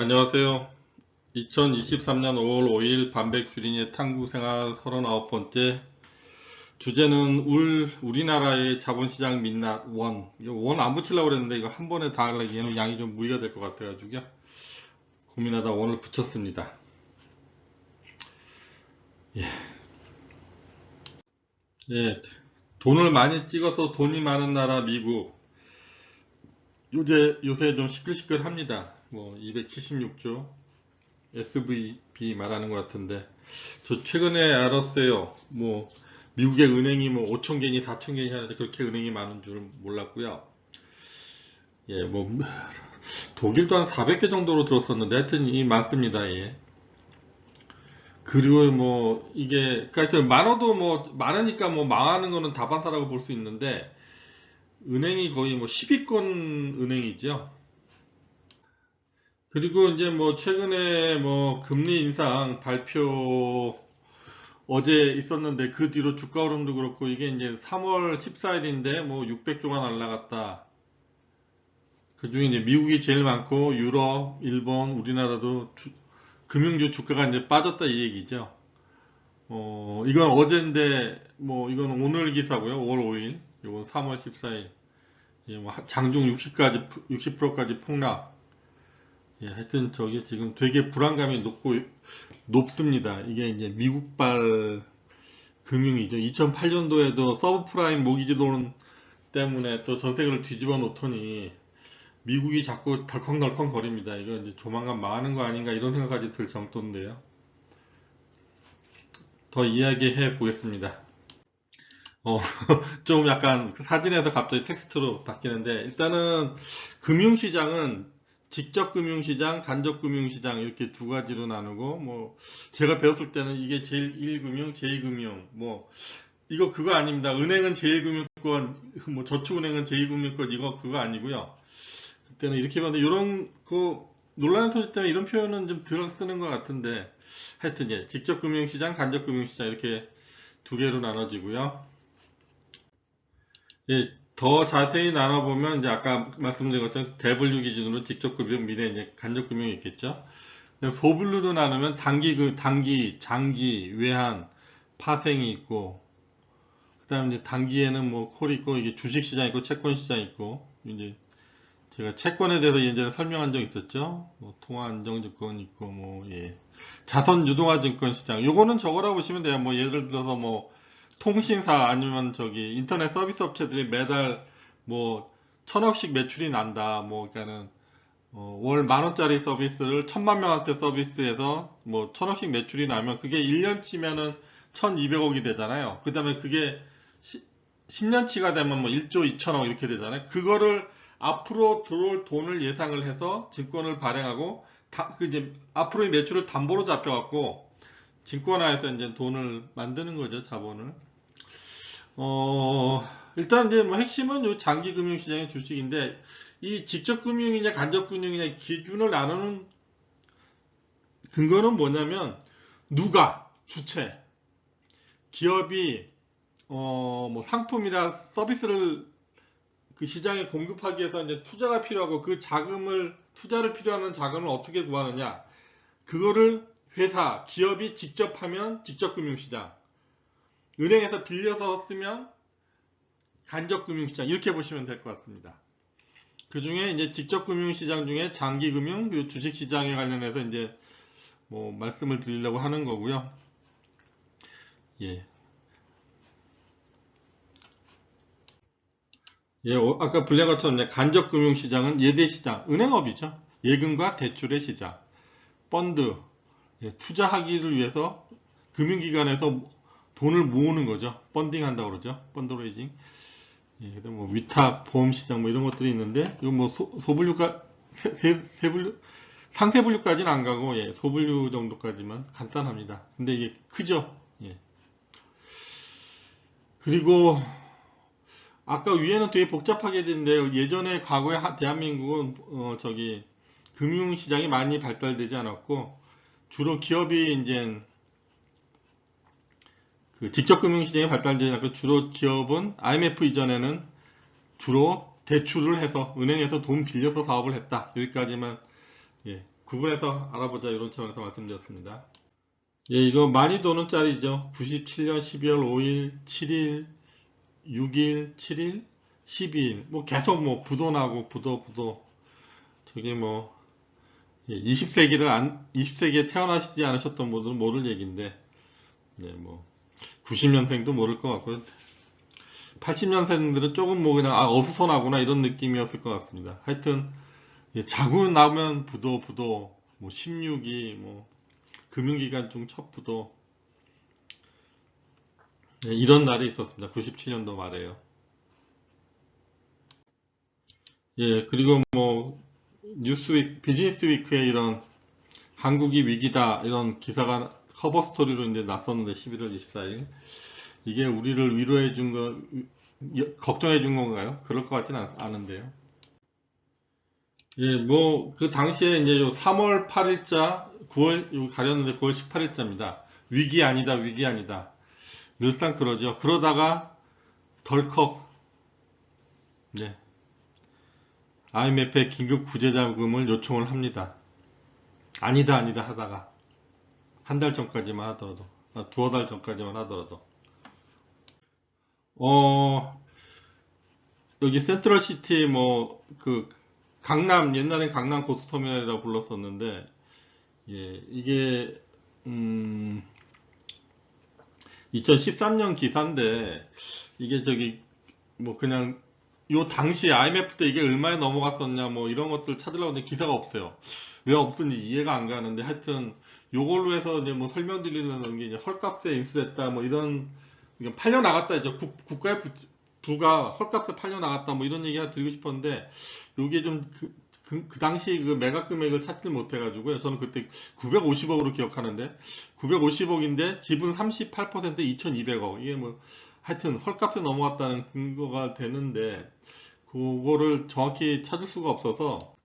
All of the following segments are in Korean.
안녕하세요. 2023년 5월 5일 반백 주린이의 탐구 생활 39번째 주제는 울, 우리나라의 자본시장 민낯 원. 원 안 붙이려고 그랬는데 이거 한 번에 다 하려기에는 양이 좀 무리가 될 것 같아가지고요. 고민하다 원을 붙였습니다. 예. 예. 돈을 많이 찍어서 돈이 많은 나라 미국. 요새, 요새 좀 시끌시끌합니다. 뭐 276조 SVB 말하는 것 같은데 저 최근에 알았어요. 뭐 미국의 은행이 뭐 5천 개니 4천 개니 하는데 그렇게 은행이 많은 줄은 몰랐고요. 예, 뭐 독일도 한 400개 정도로 들었었는데 하여튼 이 많습니다. 예. 그리고 뭐 이게 그러니까 많아도 뭐 많으니까 뭐 망하는 거는 다반사라고 볼 수 있는데 은행이 거의 뭐 10위권 은행이죠. 그리고 이제 뭐 최근에 뭐 금리 인상 발표 어제 있었는데 그 뒤로 주가 흐름도 그렇고 이게 이제 3월 14일인데 뭐 600조가 날라갔다. 그 중에 이제 미국이 제일 많고 유럽, 일본, 우리나라도 주- 금융주 주가가 이제 빠졌다 이 얘기죠. 어, 이건 어제인데 뭐 이건 오늘 기사고요. 5월 5일. 이건 3월 14일. 예, 뭐 장중 60까지 60%까지 폭락. 예, 하여튼 저게 지금 되게 불안감이 높고 높습니다. 이게 이제 미국발 금융이죠. 2008년도에도 서브프라임 모기지 돈 때문에 또 전 세계를 뒤집어 놓더니 미국이 자꾸 덜컹덜컹 거립니다. 이거 이제 조만간 망하는 거 아닌가 이런 생각까지 들 정도인데요. 더 이야기해 보겠습니다. 어, 좀 약간 그 사진에서 갑자기 텍스트로 바뀌는데 일단은 금융시장은 직접 금융시장, 간접 금융시장 이렇게 두 가지로 나누고 뭐 제가 배웠을 때는 이게 제1금융, 제2금융 뭐 이거 그거 아닙니다. 은행은 제1금융권, 뭐 저축은행은 제2금융권 이거 그거 아니고요. 그때는 이렇게 봤는데 이런 그 논란의 소지 때문에 이런 표현은 좀 덜 쓰는 것 같은데 하여튼 예, 직접 금융시장, 간접 금융시장 이렇게 두 개로 나눠지고요. 예, 더 자세히 나눠보면 이제 아까 말씀드린 것처럼 대분류 기준으로 직접 금융, 미래 이제 간접 금융이 있겠죠. 소분류로 나누면 단기 그 단기, 장기, 외환, 파생이 있고 그다음에 이제 단기에는 뭐 콜이 있고 이게 주식 시장 있고 채권 시장 있고 이제 제가 채권에 대해서 예전에 설명한 적 있었죠. 뭐 통화 안정 증권 있고 뭐 예. 자선 유동화 증권 시장. 요거는 저거라고 보시면 돼요. 뭐 예를 들어서 뭐 통신사 아니면 저기 인터넷 서비스 업체들이 매달 뭐 천억씩 매출이 난다. 뭐 그러니까는 어, 월 만원짜리 서비스를 천만 명한테 서비스해서 뭐 천억씩 매출이 나면 그게 1년치면은 1200억이 되잖아요. 그 다음에 그게 10년치가 되면 뭐 1조 2천억 이렇게 되잖아요. 그거를 앞으로 들어올 돈을 예상을 해서 증권을 발행하고 다, 그 이제 앞으로의 매출을 담보로 잡혀갖고 증권화해서 이제 돈을 만드는 거죠, 자본을. 어, 일단 이제 뭐 핵심은 요 장기 금융 시장의 주식인데 이 직접 금융이냐 간접 금융이냐 기준을 나누는 근거는 뭐냐면 누가 주체 기업이 어, 뭐 상품이나 서비스를 그 시장에 공급하기 위해서 이제 투자가 필요하고 그 자금을 투자를 필요하는 자금을 어떻게 구하느냐. 그거를 회사 기업이 직접 하면 직접 금융시장 은행에서 빌려서 쓰면 간접 금융시장 이렇게 보시면 될 것 같습니다. 그 중에 이제 직접 금융시장 중에 장기 금융 그리고 주식 시장에 관련해서 이제 뭐 말씀을 드리려고 하는 거고요. 예. 예, 어, 아까 이제 간접 금융 시장은 예대 시장, 은행업이죠. 예금과 대출의 시장, 펀드, 예, 투자하기를 위해서 금융기관에서 돈을 모으는 거죠. 펀딩 한다고 그러죠. 펀드레이징. 예, 그다음 뭐 위탁, 보험 시장 뭐 이런 것들이 있는데 이거 뭐 소, 소분류가 세, 세, 세 분류 상세 분류까지는 안 가고 예, 소분류 정도까지만 간단합니다. 근데 이게 크죠. 예. 그리고 아까 위에는 되게 복잡하게 됐는데요. 예전에 과거에 하- 대한민국은 어, 저기 금융시장이 많이 발달되지 않았고 주로 기업이 이제 그 직접 금융시장이 발달되지 않고 주로 기업은 IMF 이전에는 주로 대출을 해서 은행에서 돈 빌려서 사업을 했다. 여기까지만 예, 구분해서 알아보자 이런 차원에서 말씀드렸습니다. 예, 이거 많이 도는 짤이죠. 97년 12월 5일, 7일, 6일, 7일, 12일. 뭐 계속 뭐 부도나고 부도 부도. 저게 뭐 20세기를 안 20세기에 태어나시지 않으셨던 분들은 모를 얘기인데 네, 뭐 90년생도 모를 것 같고요. 80년생들은 조금 뭐 그냥 아 어수선하구나 이런 느낌이었을 것 같습니다. 하여튼 예, 자고 나면 부도 부도 뭐 16이 뭐 금융기관 중 첫 부도 예, 이런 날이 있었습니다. 97년도 말에요. 예 그리고 뭐 뉴스위크 비즈니스 위크에 이런 한국이 위기다 이런 기사가 커버 스토리로 이제 났었는데 11월 24일 이게 우리를 위로해 준 거, 걱정해 준 건가요? 그럴 것 같지는 않- 않은데요. 예, 뭐, 그 당시에 이제 요 3월 8일자, 9월, 요 가렸는데 9월 18일자입니다. 위기 아니다, 위기 아니다. 늘상 그러죠. 그러다가 덜컥, 네. IMF에 긴급 구제자금을 요청을 합니다. 아니다, 아니다 하다가. 한 달 전까지만 하더라도, 아, 두어 달 전까지만 하더라도. 어, 여기 센트럴 시티 뭐, 그, 강남, 옛날엔 강남 고속터미널이라고 불렀었는데, 예, 이게, 음, 2013년 기사인데, 이게 저기, 뭐 그냥, 요 당시 IMF 때 이게 얼마에 넘어갔었냐, 뭐 이런 것들 찾으려고 했는데 기사가 없어요. 왜 없는지 이해가 안 가는데, 하여튼, 요걸로 해서 이제 뭐 설명드리는 게 이제 헐값에 인수됐다, 뭐 이런, 팔려 나갔다, 이제 국, 국가의 부, 부가 헐값에 팔려 나갔다, 뭐 이런 얘기가 드리고 싶었는데, 요게 좀 그, 그, 그 당시 그 매각 금액을 찾지 못해가지고요. 저는 그때 950억으로 기억하는데, 950억인데 지분 38% 2200억. 이게 뭐, 하여튼 헐값에 넘어갔다는 근거가 되는데, 그거를 정확히 찾을 수가 없어서,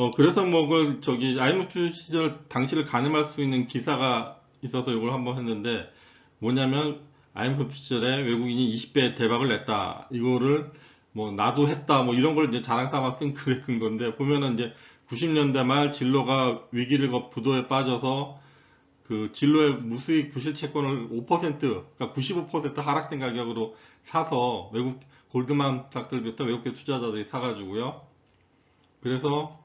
어, 그래서 뭐, 그, 저기, IMF 시절 당시를 가늠할 수 있는 기사가 있어서 이걸 한번 했는데, 뭐냐면, IMF 시절에 외국인이 20배 대박을 냈다. 이거를 뭐 나도 했다. 뭐 이런 걸 이제 자랑 삼아 쓴 글의 근건데 보면은 이제 90년대 말 진로가 위기를 거 부도에 빠져서 그 진로의 무수익 부실 채권을 5% 그러니까 95% 하락된 가격으로 사서 외국 골드만삭스를 외국계 투자자들이 사가지고요. 그래서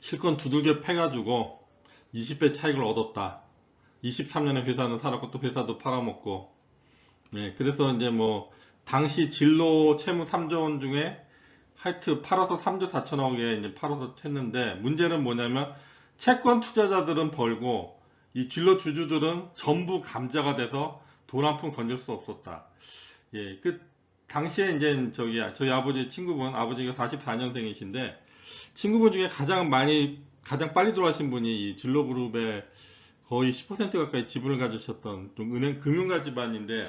실컷 두들겨 패가지고 20배 차익을 얻었다. 23년에 회사는 살았고 또 회사도 팔아먹고 네, 그래서 이제 뭐 당시 진로 채무 3조 원 중에 하여트 팔아서 3조 4천억에 이제 팔아서 했는데 문제는 뭐냐면 채권 투자자들은 벌고 이 진로 주주들은 전부 감자가 돼서 돈 한 푼 건질 수 없었다. 예, 그 당시에 이제 저기 저희 아버지 친구분 아버지가 44년생이신데 친구분 중에 가장 많이 가장 빨리 돌아가신 분이 이 진로그룹의 거의 10% 가까이 지분을 가지셨던 좀 은행 금융가 집안인데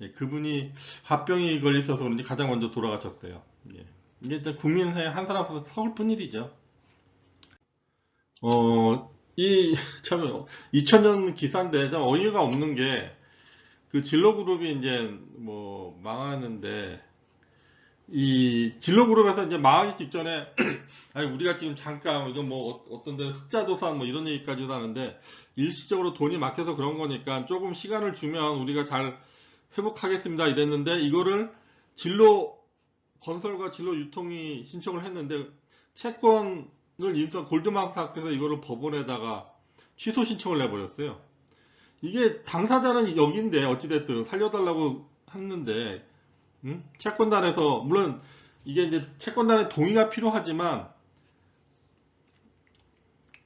예, 그분이 화병이 걸리셔서 그런지 가장 먼저 돌아가셨어요. 예. 이게 일단 국민의 한 사람으로서 서글픈 일이죠. 어, 이, 참, 2000년 기사인데 참 어이가 없는 게, 그 진로그룹이 이제 뭐 망하는데, 이 진로그룹에서 이제 망하기 직전에, 아니, 우리가 지금 잠깐, 이건 뭐 어- 어떤 데는 흑자도산 뭐 이런 얘기까지도 하는데, 일시적으로 돈이 막혀서 그런 거니까 조금 시간을 주면 우리가 잘 회복하겠습니다 이랬는데 이거를 진로 건설과 진로 유통이 신청을 했는데 채권을 인수 골드만삭스에서 이거를 법원에다가 취소 신청을 내버렸어요. 이게 당사자는 여기인데 어찌됐든 살려달라고 했는데 음? 채권단에서 물론 이게 이제 채권단의 동의가 필요하지만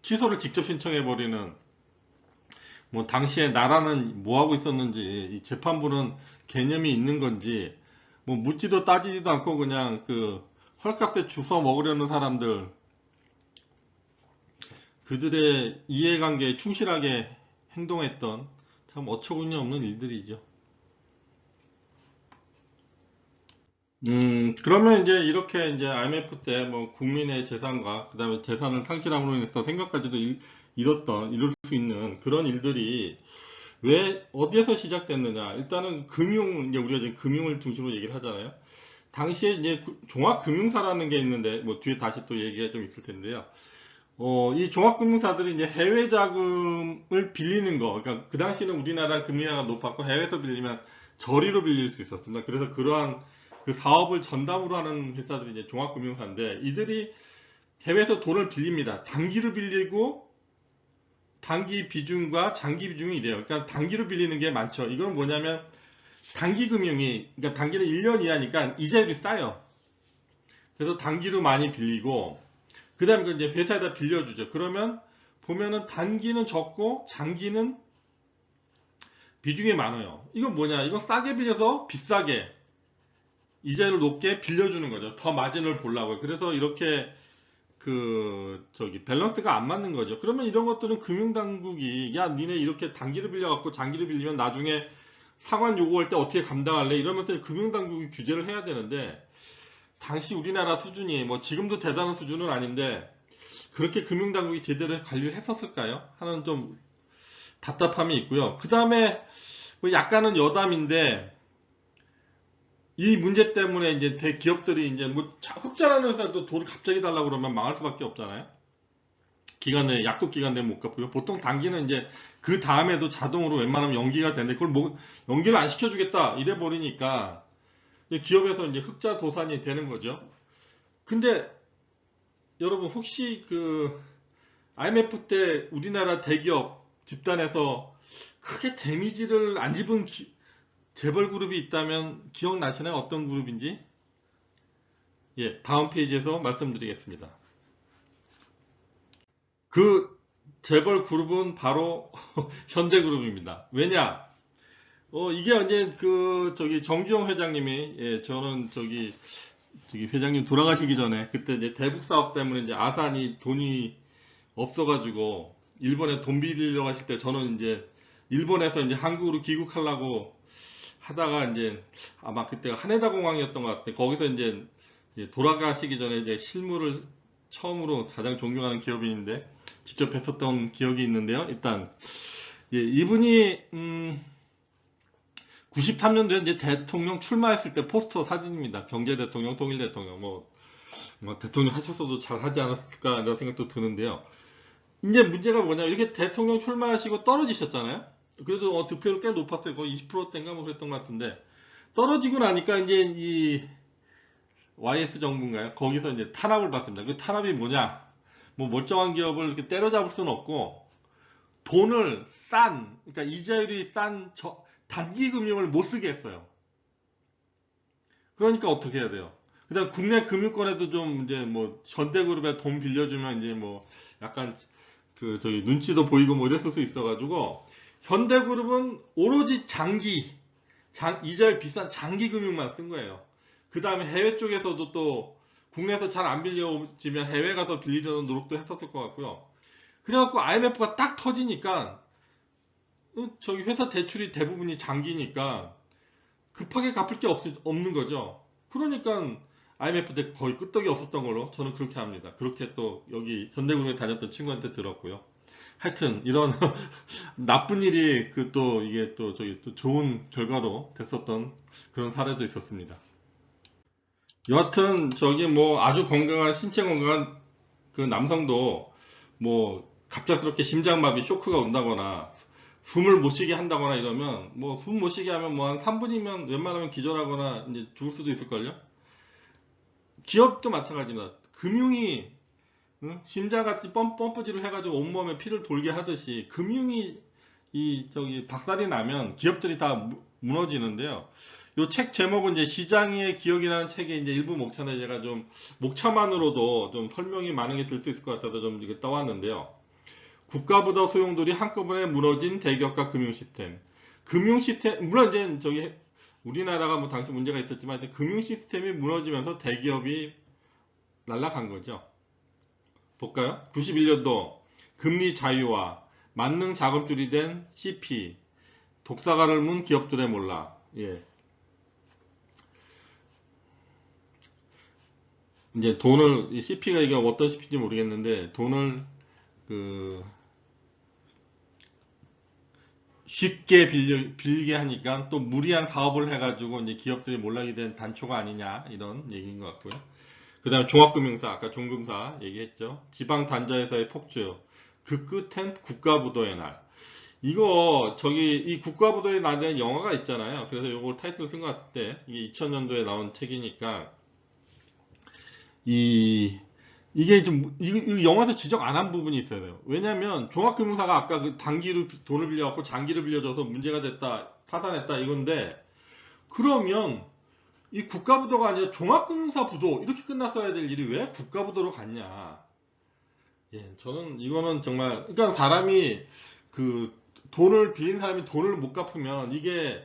취소를 직접 신청해 버리는 뭐 당시에 나라는 뭐 하고 있었는지 이 재판부는 개념이 있는 건지 뭐 묻지도 따지지도 않고 그냥 그 헐값에 주워 먹으려는 사람들 그들의 이해관계에 충실하게 행동했던 참 어처구니 없는 일들이죠. 음, 그러면 이제 이렇게 이제 IMF 때 뭐 국민의 재산과 그다음에 재산을 상실함으로 인해서 생각까지도 잃- 잃었던, 이룰 수 있는 그런 일들이 왜 어디에서 시작됐느냐? 일단은 금융, 이제 우리가 지금 금융을 중심으로 얘기를 하잖아요. 당시에 이제 구- 종합금융사라는 게 있는데 뭐 뒤에 다시 또 얘기가 좀 있을 텐데요. 어, 이 종합금융사들이 이제 해외 자금을 빌리는 거, 그러니까 그 당시는 우리나라 금리가 높았고 해외에서 빌리면 저리로 빌릴 수 있었습니다. 그래서 그러한 그 사업을 전담으로 하는 회사들이 이제 종합금융사인데 이들이 해외에서 돈을 빌립니다. 단기로 빌리고 단기 비중과 장기 비중이 이래요. 그러니까 단기로 빌리는 게 많죠. 이건 뭐냐면 단기 금융이 그러니까 단기는 1년 이하니까 이자율이 싸요. 그래서 단기로 많이 빌리고 그다음에 그 이제 회사에다 빌려주죠. 그러면 보면은 단기는 적고 장기는 비중이 많아요. 이건 뭐냐? 이건 싸게 빌려서 비싸게 이자율을 높게 빌려주는 거죠. 더 마진을 보려고. 그래서 이렇게 그 저기 밸런스가 안 맞는 거죠. 그러면 이런 것들은 금융당국이 야 니네 이렇게 단기를 빌려갖고 장기를 빌리면 나중에 상환 요구할 때 어떻게 감당할래? 이러면서 금융당국이 규제를 해야 되는데 당시 우리나라 수준이 뭐 지금도 대단한 수준은 아닌데 그렇게 금융당국이 제대로 관리를 했었을까요? 하는 좀 답답함이 있고요. 그 다음에 뭐 약간은 여담인데 이 문제 때문에 이제 대기업들이 이제 뭐 자- 흑자라는 회사도 돈을 갑자기 달라고 그러면 망할 수밖에 없잖아요. 기간 내에 약속 기간 내에 못 갚고요. 보통 단기는 이제 그 다음에도 자동으로 웬만하면 연기가 되는데 그걸 뭐 연기를 안 시켜주겠다 이래 버리니까 기업에서 이제 흑자 도산이 되는 거죠. 근데 여러분 혹시 그 IMF 때 우리나라 대기업 집단에서 크게 데미지를 안 입은 기- 재벌 그룹이 있다면 기억나시나요? 어떤 그룹인지? 예, 다음 페이지에서 말씀드리겠습니다. 그 재벌 그룹은 바로 현대그룹입니다. 왜냐? 어, 이게 이제 그 저기 정주영 회장님이 예, 저는 저기 저기 회장님 돌아가시기 전에 그때 이제 대북 사업 때문에 이제 아산이 돈이 없어가지고 일본에 돈 빌리러 가실 때 저는 이제 일본에서 이제 한국으로 귀국하려고 하다가 이제 아마 그때가 하네다 공항이었던 것 같아요. 거기서 이제 돌아가시기 전에 이제 실무를 처음으로 가장 존경하는 기업인인데 직접 뵀었던 기억이 있는데요. 일단 예, 이분이 음 93년도에 이제 대통령 출마했을 때 포스터 사진입니다. 경제 대통령, 통일 대통령, 뭐, 뭐 대통령 하셨어도 잘 하지 않았을까 이런 생각도 드는데요. 이제 문제가 뭐냐 이렇게 대통령 출마하시고 떨어지셨잖아요. 그래도 어, 득표율 꽤 높았어요. 거의 20%대인가 뭐 그랬던 것 같은데 떨어지고 나니까 이제 이 YS 정부인가요? 거기서 이제 탄압을 받습니다. 그 탄압이 뭐냐? 뭐 멀쩡한 기업을 이렇게 때려잡을 수는 없고 돈을 싼, 그러니까 이자율이 싼 저, 단기 금융을 못 쓰게 했어요. 그러니까 어떻게 해야 돼요? 그다음 국내 금융권에도 좀 이제 뭐 현대그룹에 돈 빌려주면 이제 뭐 약간 그 저기 눈치도 보이고 뭐 이랬을 수 있어가지고 현대그룹은 오로지 장기 장, 이자율 비싼 장기 금융만 쓴 거예요. 그 다음에 해외 쪽에서도 또 국내에서 잘 안 빌려지면 해외 가서 빌리려는 노력도 했었을 것 같고요. 그래갖고 IMF가 딱 터지니까 어, 저기 회사 대출이 대부분이 장기니까 급하게 갚을 게 없, 없는 거죠. 그러니까 IMF 때 거의 끄떡이 없었던 걸로 저는 그렇게 합니다. 그렇게 또 여기 현대그룹에 다녔던 친구한테 들었고요. 하여튼 이런 나쁜 일이 그 또 이게 또 저기 또 좋은 결과로 됐었던 그런 사례도 있었습니다. 여하튼 저기 뭐 아주 건강한 신체 건강한 그 남성도 뭐 갑작스럽게 심장마비 쇼크가 온다거나 숨을 못 쉬게 한다거나 이러면 뭐 숨 못 쉬게 하면 뭐 한 3분이면 웬만하면 기절하거나 이제 죽을 수도 있을걸요. 기업도 마찬가지입니다. 금융이 펌, 펌프질을 해가지고 온몸에 피를 돌게 하듯이 금융이 이 저기 박살이 나면 기업들이 다 무- 무너지는데요. 요 책 제목은 이제 시장의 기억이라는 책의 이제 일부 목차인데 제가 좀 목차만으로도 좀 설명이 많은 게 될 수 있을 것 같아서 좀 이렇게 떠왔는데요. 국가부도 소용돌이 한꺼번에 무너진 대기업과 금융 시스템. 금융 시스템 물론 이제 저기 우리나라가 뭐 당시 문제가 있었지만 금융 시스템이 무너지면서 대기업이 날아간 거죠. 볼까요? 91년도 금리 자유화, 만능 자금줄이 된 CP, 독사가를 문 기업들의 몰락. 예. 이제 돈을 이 CP가 이게 어떤 CP인지 모르겠는데 돈을 그 쉽게 빌려, 빌리게 하니까 또 무리한 사업을 해가지고 이제 기업들이 몰락이 된 단초가 아니냐 이런 얘기인 것 같고요. 그 다음에 종합금융사, 아까 종금사 얘기했죠. 지방단자회사의 폭주. 그 끝엔 국가부도의 날. 이거, 저기, 이 국가부도의 날에 영화가 있잖아요. 그래서 이걸 타이틀 쓴 것 같은데, 이게 2000년도에 나온 책이니까, 이, 이게 좀, 이, 이 영화에서 지적 안 한 부분이 있어요. 왜냐면, 종합금융사가 아까 그 단기로 돈을 빌려갖고 장기를 빌려줘서 문제가 됐다, 파산했다, 이건데, 그러면, 이 국가부도가 아니라 종합금융사 부도 이렇게 끝났어야 될 일이 왜 국가부도로 갔냐? 예, 저는 이거는 정말 그러니까 사람이 그 돈을 빌린 사람이 돈을 못 갚으면 이게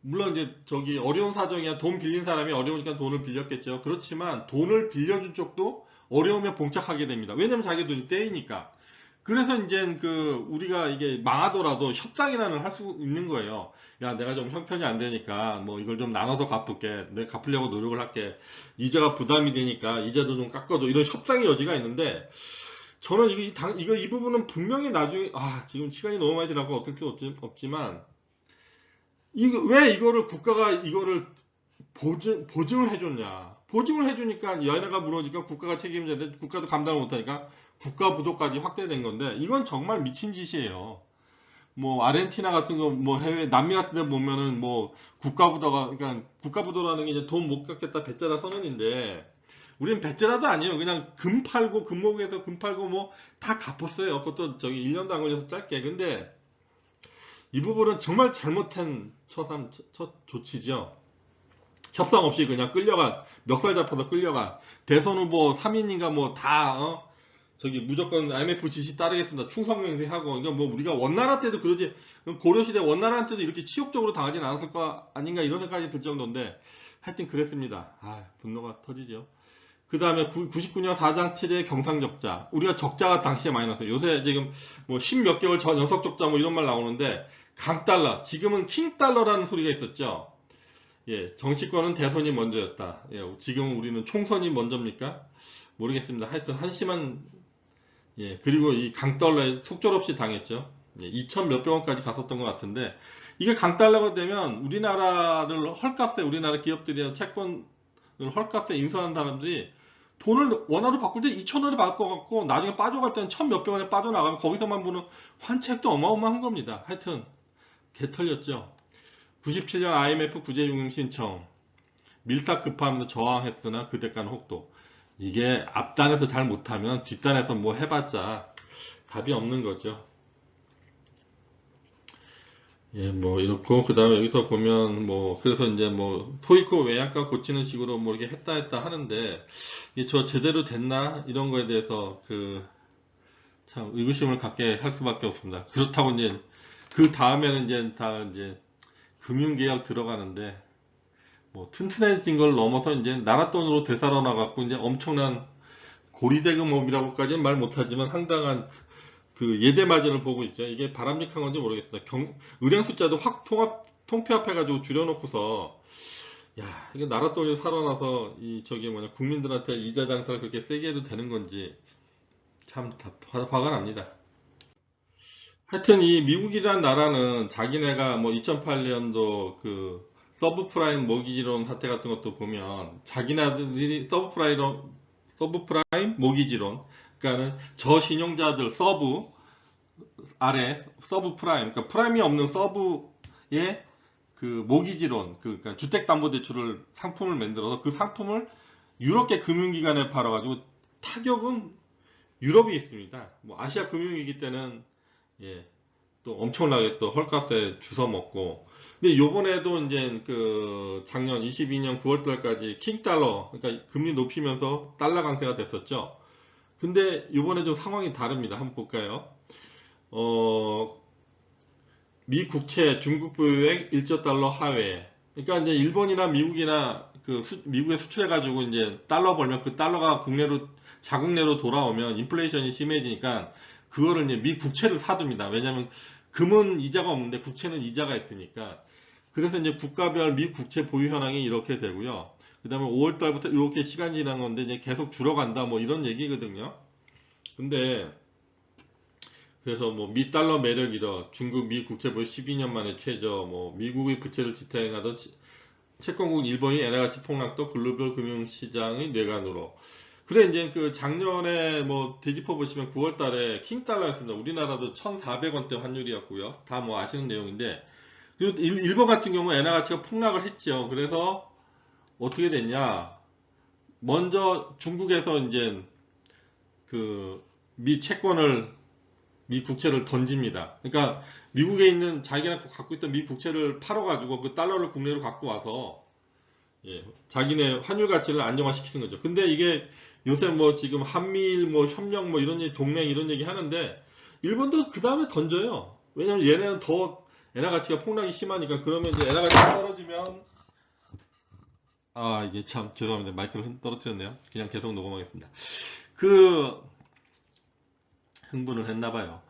물론 이제 저기 어려운 사정이야 돈 빌린 사람이 어려우니까 돈을 빌렸겠죠. 그렇지만 돈을 빌려준 쪽도 어려우면 봉착하게 됩니다. 왜냐면 자기 돈이 떼이니까. 그래서 이제 그 우리가 이게 망하더라도 협상이라는 할 수 있는 거예요. 야, 내가 좀 형편이 안 되니까 뭐 이걸 좀 나눠서 갚을게. 내가 갚으려고 노력을 할게. 이자가 부담이 되니까 이자도 좀 깎아줘. 이런 협상의 여지가 있는데 저는 이거 이, 당, 이거 이 부분은 분명히 나중에 아 지금 시간이 너무 많이 지나고 없지, 없지만 이거 왜 이거를 국가가 이거를 보증 보증을 해줬냐? 보증을 해주니까 연애가 무너지니까 국가가 책임져야 돼. 국가도 감당을 못하니까 국가 부도까지 확대된 건데 이건 정말 미친 짓이에요. 뭐 아르헨티나 같은 거 뭐 해외 남미 같은 데 보면은 뭐 국가 부도가 그러니까 국가 부도라는 게 이제 돈 못 갚겠다 배짜라 선언인데 우리는 배짜라도 아니에요. 그냥 금 팔고 금목에서 금 팔고 뭐 다 갚았어요. 그것도 저기 1년도 안 걸려서 짧게. 근데 이 부분은 정말 잘못한 처삼 첫 조치죠. 협상 없이 그냥 끌려간 멱살 잡혀서 끌려간 대선 후보 3인인가 뭐 다 어? 저기 무조건 IMF 지시 따르겠습니다. 충성맹세하고 그러니까 뭐 우리가 원나라 때도 그러지 고려시대 원나라한테도 이렇게 치욕적으로 당하진 않았을 거 아닌가 이런 생각이 들 정도인데 하여튼 그랬습니다. 아 분노가 터지죠. 그 다음에 99년 4장 7의 경상적자 우리가 적자가 당시에 많이 났어요. 요새 지금 뭐 10 몇 개월 전 연속 적자 뭐 이런 말 나오는데 강달러 지금은 킹달러라는 소리가 있었죠. 예, 정치권은 대선이 먼저였다. 예, 지금 우리는 총선이 먼저입니까? 모르겠습니다. 하여튼 한심한 예, 그리고 이 강달러에 속절없이 당했죠. 예, 2천 몇백 원까지 갔었던 것 같은데, 이게 강달러가 되면 우리나라를 헐값에, 우리나라 기업들이나 채권을 헐값에 인수하는 사람들이 돈을 원화로 바꿀 때 2천 원을 바꿔 갖고 나중에 빠져갈 때는 천 몇백 원에 빠져나가면 거기서만 보는 환책도 어마어마한 겁니다. 하여튼, 개 털렸죠. 97년 IMF 구제융 신청. 밀착 급함도 저항했으나 그 대가는 혹도. 이게 앞단에서 잘 못하면 뒷단에서 뭐 해봤자 답이 없는 거죠. 예, 뭐 이렇고 그 다음에 여기서 보면 뭐 그래서 이제 뭐 토익코 외양가 고치는 식으로 뭐 이렇게 했다 했다 하는데 이게 저 제대로 됐나 이런 거에 대해서 그 참 의구심을 갖게 할 수밖에 없습니다. 그렇다고 이제 그 다음에는 이제 다 이제 금융개혁 들어가는데 뭐 튼튼해진 걸 넘어서 이제 나라 돈으로 되살아나 갖고 이제 엄청난 고리대금업이라고까지는 말 못하지만 상당한 그 예대 마진을 보고 있죠. 이게 바람직한 건지 모르겠습니다. 경, 은행 숫자도 확 통합 통폐합해가지고 줄여놓고서 야 이게 나라 돈이 살아나서 이 저기 뭐냐 국민들한테 이자 장사를 그렇게 세게 해도 되는 건지 참 다, 화, 화가 납니다. 하여튼 이 미국이란 나라는 자기네가 뭐 2008년도 그 서브프라임 모기지론 사태 같은 것도 보면 자기네들이 서브프라임 서브프라임 모기지론 그러니까는 저신용자들 서브 아래 서브프라임 그러니까 프라임이 없는 서브의 그 모기지론 그 그러니까 주택담보대출을 상품을 만들어서 그 상품을 유럽계 금융기관에 팔아가지고 타격은 유럽이 있습니다. 뭐 아시아 금융위기 때는 예, 또 엄청나게 또 헐값에 주워 먹고. 근데 요번에도 이제 그 작년 22년 9월 달까지 킹 달러, 그러니까 금리 높이면서 달러 강세가 됐었죠. 근데 요번에 좀 상황이 다릅니다. 한번 볼까요? 어, 미 국채 중국 보유액 1조 달러 하회. 그러니까 이제 일본이나 미국이나 그 수- 미국에 수출해 가지고 이제 달러 벌면 그 달러가 국내로 자국 내로 돌아오면 인플레이션이 심해지니까 그거를 이제 미 국채를 사둡니다. 왜냐하면 금은 이자가 없는데 국채는 이자가 있으니까. 그래서 이제 국가별 미 국채 보유 현황이 이렇게 되고요. 그 다음에 5월 달부터 이렇게 시간 지난 건데 이제 계속 줄어간다 뭐 이런 얘기거든요. 근데 그래서 뭐 미 달러 매력이라 중국 미 국채 보유 12년 만에 최저 뭐 미국의 부채를 지탱하던 지- 채권국 일본이 엔화가치 폭락도 글로벌 금융시장의 뇌관으로. 그래 이제 그 작년에 뭐 되짚어 보시면 9월 달에 킹 달러였습니다. 우리나라도 1,400원대 환율이었고요. 다 뭐 아시는 내용인데 그리고 일- 일본 같은 경우 엔화 가치가 폭락을 했죠. 그래서 어떻게 됐냐? 먼저 중국에서 이제 그 미 채권을 미 국채를 던집니다. 그러니까 미국에 있는 자기가 갖고 있던 미 국채를 팔아가지고 그 달러를 국내로 갖고 와서 예, 자기네 환율 가치를 안정화시키는 거죠. 근데 이게 요새 뭐 지금 한미일 뭐 협력 뭐 이런 얘기, 동맹 이런 얘기 하는데 일본도 그 다음에 던져요. 왜냐면 얘네는 더 엔화 가치가 폭락이 심하니까 그러면 이제 엔화 가치가 떨어지면 아 이게 참 죄송합니다 마이크를 흔- 떨어뜨렸네요. 그냥 계속 녹음하겠습니다. 그 흥분을 했나봐요.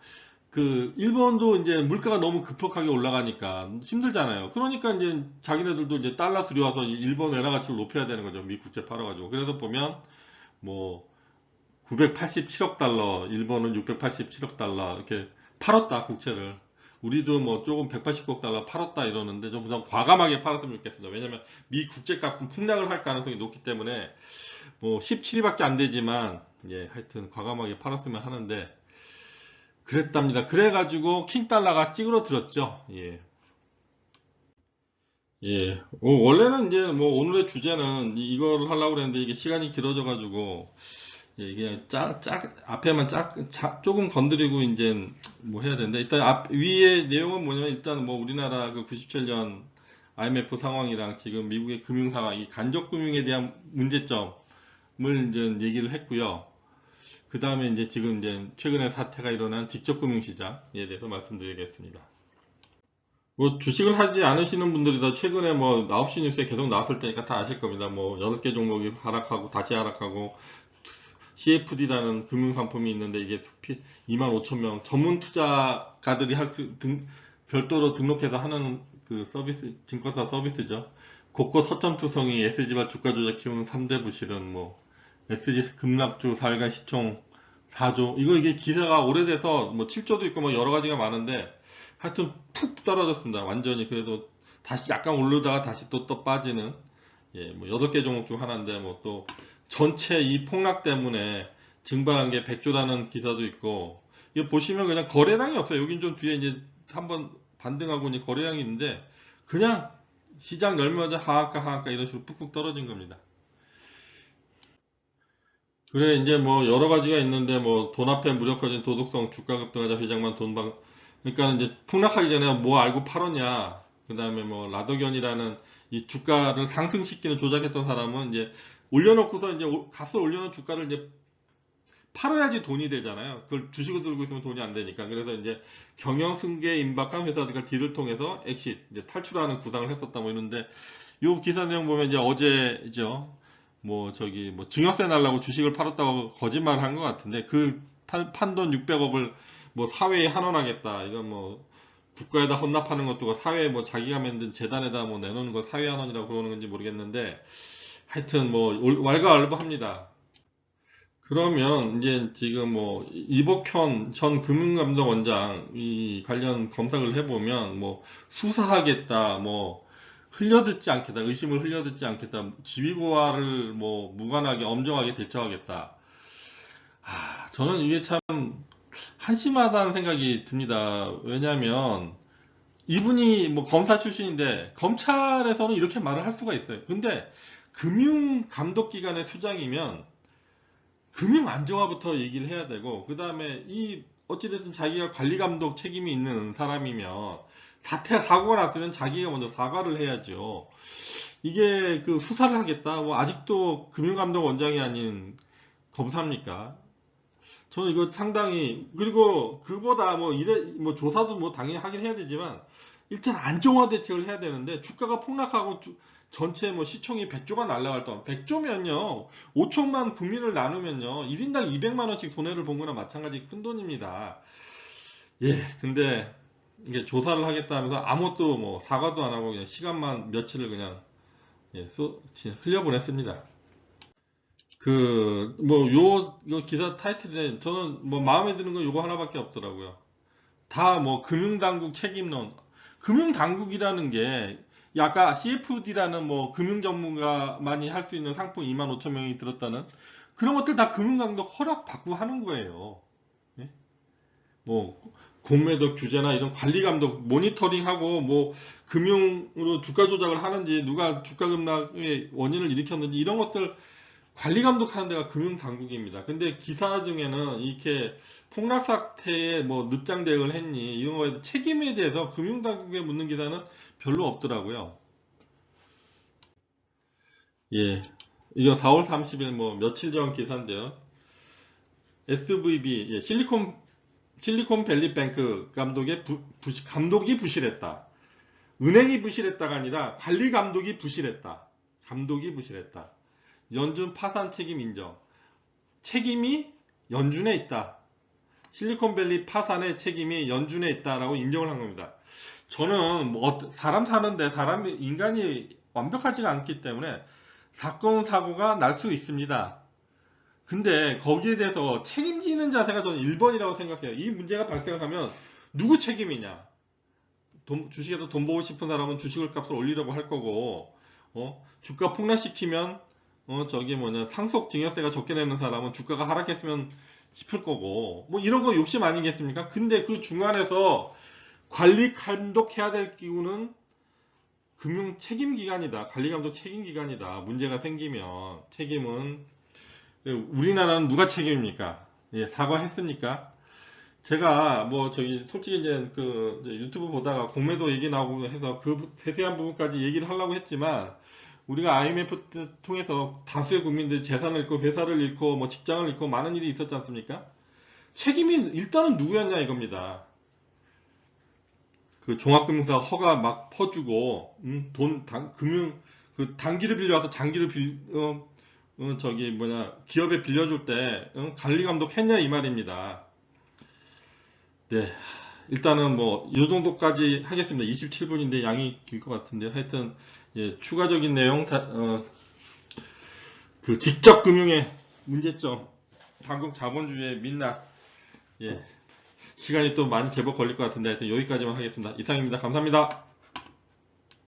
그 일본도 이제 물가가 너무 급격하게 올라가니까 힘들잖아요. 그러니까 이제 자기네들도 이제 달러 들여와서 일본 엔화 가치를 높여야 되는 거죠. 미 국채 팔아가지고. 그래서 보면 뭐 987억 달러, 일본은 687억 달러 이렇게 팔았다 국채를. 우리도 뭐 조금 189억 달러 팔았다 이러는데 좀 그냥 과감하게 팔았으면 좋겠습니다. 왜냐면 미 국채 값은 폭락을 할 가능성이 높기 때문에 뭐 17위밖에 안 되지만 예 하여튼 과감하게 팔았으면 하는데 그랬답니다. 그래가지고 킹 달러가 찌그러들었죠. 예. 예. 어, 원래는 이제 뭐 오늘의 주제는 이- 이걸 하려고 그랬는데 이게 시간이 길어져가지고 예, 이게 짝, 짝, 앞에만 짝, 자- 조금 건드리고 이제 뭐 해야 되는데 일단 앞, 위에 내용은 뭐냐면 일단 뭐 우리나라 그 97년 IMF 상황이랑 지금 미국의 금융 상황, 이 간접 금융에 대한 문제점을 이제 얘기를 했고요. 그 다음에 이제 지금 이제 최근에 사태가 일어난 직접 금융 시장에 대해서 말씀드리겠습니다. 뭐 주식을 하지 않으시는 분들이 다 최근에 뭐 9시 뉴스에 계속 나왔을 테니까 다 아실 겁니다. 뭐 8개 종목이 하락하고 다시 하락하고 CFD라는 금융상품이 있는데 이게 2만 5천 명 전문 투자가들이 할수 별도로 등록해서 하는 그 서비스 증권사 서비스죠. 곳곳 허점투성이 SG발 주가 조작 키우는 3대 부실은 뭐 SG 급락주 4일간 시총 4조 이거 이게 기사가 오래돼서 뭐 7조도 있고 뭐 여러 가지가 많은데 하여튼 푹 떨어졌습니다. 완전히 그래도 다시 약간 오르다가 다시 또 또 빠지는 예, 뭐 8개 종목 중 하나인데 뭐또 전체 이 폭락 때문에 증발한 게 100조라는 기사도 있고 이거 보시면 그냥 거래량이 없어요. 여긴 좀 뒤에 이제 한번 반등하고 이제 거래량이 있는데 그냥 시장 열면서 하악가 하악가 이런 식으로 푹푹 떨어진 겁니다. 그래 이제 뭐 여러 가지가 있는데 뭐 돈 앞에 무력화진 도덕성 주가 급등하자 회장만 돈방 그러니까 이제 폭락하기 전에 뭐 알고 팔았냐 그 다음에 뭐 라더견이라는 이 주가를 상승시키는 조작했던 사람은 이제 올려놓고서 이제 오- 값을 올려놓은 주가를 이제 팔아야지 돈이 되잖아요. 그걸 주식을 들고 있으면 돈이 안 되니까. 그래서 이제 경영 승계에 임박한 회사들과 딜을 통해서 엑시 이제 탈출하는 구상을 했었다 뭐 이런데 요 기사 내용 보면 이제 어제죠. 뭐 저기 뭐 증여세 날라고 주식을 팔았다고 거짓말을 한 것 같은데 그 판돈 600억을 뭐 사회에 환원하겠다. 이건 뭐 국가에다 헌납하는 것도 사회에 뭐 자기가 만든 재단에다 뭐 내놓는 거 사회 환원이라고 그러는 건지 모르겠는데 하여튼 뭐 올- 왈가왈부합니다. 그러면 이제 지금 뭐 이복현 전 금융감독원장 이 관련 검색을 해보면 뭐 수사하겠다 뭐 흘려듣지 않겠다 의심을 흘려듣지 않겠다 지위고하를 뭐 무관하게 엄정하게 대처하겠다. 아, 저는 이게 참 한심하다는 생각이 듭니다. 왜냐하면 이분이 뭐 검사 출신인데 검찰에서는 이렇게 말을 할 수가 있어요. 근데 금융감독기관의 수장이면 금융 안정화부터 얘기를 해야 되고 그 다음에 이 어찌됐든 자기가 관리감독 책임이 있는 사람이면 사태 사고가 났으면 자기가 먼저 사과를 해야죠. 이게 그 수사를 하겠다. 뭐 아직도 금융감독 원장이 아닌 검사입니까? 저는 이거 상당히 그리고 그보다 뭐 이래 뭐 조사도 뭐 당연히 하긴 해야 되지만 일단 안정화 대책을 해야 되는데 주가가 폭락하고 주- 전체 뭐 시총이 100조가 날라갈 동안 100조면요 5천만 국민을 나누면요 1인당 200만 원씩 손해를 본 거나 마찬가지 큰 돈입니다. 예, 근데 이게 조사를 하겠다 하면서 아무것도 뭐 사과도 안 하고 그냥 시간만 며칠을 그냥 예, 쏘, 그냥 흘려보냈습니다. 그뭐요 기사 타이틀에 저는 뭐 마음에 드는 건 요거 하나밖에 없더라고요. 다 뭐 금융당국 책임론 금융당국이라는 게이 아까 CFD라는 뭐 금융 전문가만이 할 수 있는 상품 2만 5천 명이 들었다는 그런 것들 다 금융감독 허락 받고 하는 거예요. 예? 뭐 공매도 규제나 이런 관리 감독 모니터링하고 뭐 금융으로 주가 조작을 하는지 누가 주가 급락의 원인을 일으켰는지 이런 것들 관리 감독하는 데가 금융 당국입니다. 근데 기사 중에는 이렇게 폭락 사태에 뭐 늦장 대응을 했니 이런 거에 책임에 대해서 금융 당국에 묻는 기사는 별로 없더라고요. 예. 이거 4월 30일 뭐 며칠 전 기사인데요. SVB 예, 실리콘 실리콘 밸리 뱅크 감독의 부, 부실- 감독이 부실했다. 은행이 부실했다가 아니라 관리 감독이 부실했다. 감독이 부실했다. 연준 파산 책임 인정. 책임이 연준에 있다. 실리콘밸리 파산의 책임이 연준에 있다라고 인정을 한 겁니다. 저는 뭐 사람 사는데 사람 인간이 완벽하지가 않기 때문에 사건 사고가 날 수 있습니다. 근데 거기에 대해서 책임지는 자세가 저는 1번이라고 생각해요. 이 문제가 발생하면 누구 책임이냐? 돈- 주식에서 돈 벌고 싶은 사람은 주식을 값을 올리려고 할 거고, 어? 주가 폭락시키면, 어, 저기 뭐냐, 상속 증여세가 적게 내는 사람은 주가가 하락했으면 싶을 거고, 뭐 이런 거 욕심 아니겠습니까? 근데 그 중간에서 관리 감독해야 될 기구는 금융 책임 기관이다. 관리 감독 책임 기관이다. 문제가 생기면 책임은 우리나라는 누가 책임입니까? 예, 사과했습니까? 제가 뭐 저기 솔직히 이제 그 이제 유튜브 보다가 공매도 얘기 나오고 해서 그 세세한 부분까지 얘기를 하려고 했지만 우리가 IMF 통해서 다수의 국민들이 재산을 잃고 회사를 잃고 뭐 직장을 잃고 많은 일이 있었지 않습니까? 책임이 일단은 누구였냐 이겁니다. 그 종합금융사 허가 막 퍼주고 음, 돈 당, 금융 그 단기를 빌려와서 장기를 빌 어, 어, 저기 뭐냐 기업에 빌려줄 때 어, 관리 감독 했냐 이 말입니다. 네 일단은 뭐 이 정도까지 하겠습니다. 27분인데 양이 길 것 같은데 하여튼 예, 추가적인 내용 다, 어, 그 직접 금융의 문제점 한국 자본주의의 민낯 예 시간이 또 많이 제법 걸릴 것 같은데 하여튼 여기까지만 하겠습니다. 이상입니다. 감사합니다.